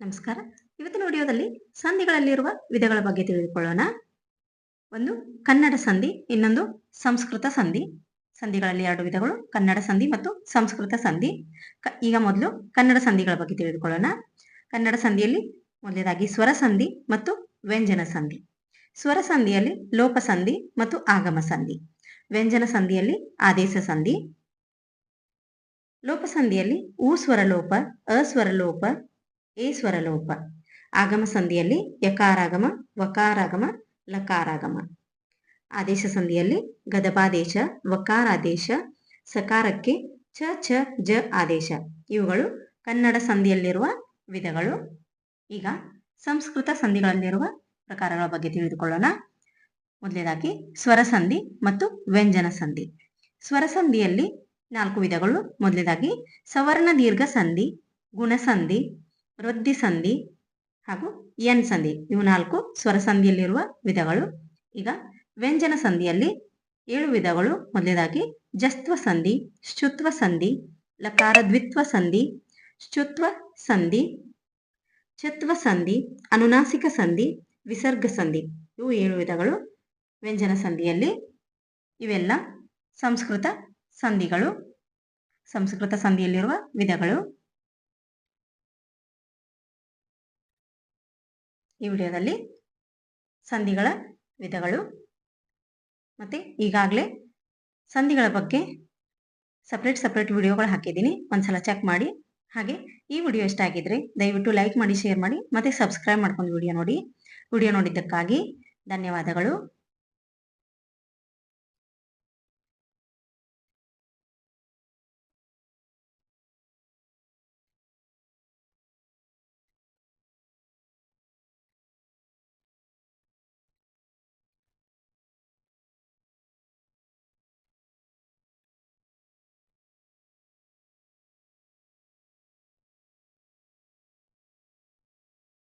ನಮಸ್ಕಾರ. ಇವತ್ತಿನ ವಿಡಿಯೋದಲ್ಲಿ ಸಂಧಿಗಳಲ್ಲಿರುವ ವಿಧಗಳ ಬಗ್ಗೆ ತಿಳಿದುಕೊಳ್ಳೋಣ. ಒಂದು, ಕನ್ನಡ ಸಂಧಿ, ಇನ್ನೊಂದು, ಸಂಸ್ಕೃತ ಸಂಧಿ. ಸಂಧಿಗಳಲ್ಲಿ ಎರಡು ವಿಧಗಳು, ಕನ್ನಡ ಸಂಧಿ ಮತ್ತು ಸಂಸ್ಕೃತ ಸಂಧಿ. ಈಗ ಮೊದಲು ಕನ್ನಡ ಸಂಧಿಗಳ ಬಗ್ಗೆ ತಿಳಿದುಕೊಳ್ಳೋಣ. ಕನ್ನಡ ಸಂಧಿಯಲ್ಲಿ ಮೊದಲನೇದಾಗಿ ಸ್ವರ ಸಂಧಿ ಮತ್ತು ವ್ಯಂಜನ ಸಂಧಿ. ಸ್ವರ ಸಂಧಿಯಲ್ಲಿ ಲೋಪ ಸಂಧಿ ಮತ್ತು ಆಗಮ ಸಂಧಿ. ವ್ಯಂಜನ ಸಂಧಿಯಲ್ಲಿ ಆದೇಶ ಸಂಧಿ. ಲೋಪ ಸಂಧಿಯಲ್ಲಿ ಊ ಸ್ವರ ಲೋಪ ಅಸ್ವರ ಲೋಪ ಎ ಸ್ವರ ಲೋಪ ಆಗಮ ಸಂಧಿಯಲ್ಲಿ ಯಕಾರಾಗಮ, ವಕಾರಾಗಮ, ಲಕಾರಾಗಮ. ಆದೇಶ ಸಂಧಿಯಲ್ಲಿ ಗದಪಾದೇಶ, ವಕಾರಾದೇಶ, ಸಕಾರಕ್ಕೆ ಚ ಛ ಜ ಆದೇಶ. ಇವುಗಳು ಕನ್ನಡ ಸಂಧಿಯಲ್ಲಿರುವ ವಿಧಗಳು. ಈಗ ಸಂಸ್ಕೃತ ಸಂಧಿಗಳಲ್ಲಿರುವ ಪ್ರಕಾರಗಳ ಬಗ್ಗೆ ತಿಳಿದುಕೊಳ್ಳೋಣ. ಮೊದಲನೇದಾಗಿ ಸ್ವರ ಸಂಧಿ ಮತ್ತು ವ್ಯಂಜನ ಸಂಧಿ. ಸ್ವರ ಸಂಧಿಯಲ್ಲಿ ನಾಲ್ಕು ವಿಧಗಳು. ಮೊದಲನೇದಾಗಿ ಸವರ್ಣ ದೀರ್ಘ ಸಂಧಿ ಗುಣಸಂಧಿ ವೃದ್ಧಿ ಸಂಧಿ ಹಾಗೂ ಎನ್ ಸಂಧಿ. ಇವು ನಾಲ್ಕು ಸ್ವರ ಸಂಧಿಯಲ್ಲಿರುವ ವಿಧಗಳು. ಈಗ ವ್ಯಂಜನ ಸಂಧಿಯಲ್ಲಿ ಏಳು ವಿಧಗಳು. ಮೊದಲನೇದಾಗಿ ಜಸ್ತ್ವ ಸಂಧಿ ಶುತ್ವ ಸಂಧಿ, ಲಕಾರ ದ್ವಿತ್ವ ಸಂಧಿ ಶುತ್ವ ಸಂಧಿ ಚತ್ವ ಸಂಧಿ, ಅನುನಾಸಿಕ ಸಂಧಿ, ವಿಸರ್ಗ ಸಂಧಿ. ಇವು ಏಳು ವಿಧಗಳು ವ್ಯಂಜನ ಸಂಧಿಯಲ್ಲಿ. ಇವೆಲ್ಲ ಸಂಸ್ಕೃತ ಸಂಧಿಗಳು. ಸಂಸ್ಕೃತ ಸಂಧಿಯಲ್ಲಿರುವ ವಿಧಗಳು. ಈ ವಿಡಿಯೋದಲ್ಲಿ ಸಂಧಿಗಳ ವಿಧಗಳು ಮತ್ತೆ ಈಗಾಗಲೇ ಸಂಧಿಗಳ ಬಗ್ಗೆ ಸಪ್ರೇಟ್ ಸಪ್ರೇಟ್ ವಿಡಿಯೋಗಳು ಹಾಕಿದ್ದೀನಿ. ಒಂದ್ಸಲ ಚೆಕ್ ಮಾಡಿ. ಹಾಗೆ ಈ ವಿಡಿಯೋ ಇಷ್ಟ ಆಗಿದ್ರೆ ದಯವಿಟ್ಟು ಲೈಕ್ ಮಾಡಿ ಶೇರ್ ಮಾಡಿ ಮತ್ತೆ ಸಬ್ಸ್ಕ್ರೈಬ್ ಮಾಡ್ಕೊಂಡು ವಿಡಿಯೋ ನೋಡಿ. ವಿಡಿಯೋ ನೋಡಿದ್ದಕ್ಕಾಗಿ ಧನ್ಯವಾದಗಳು.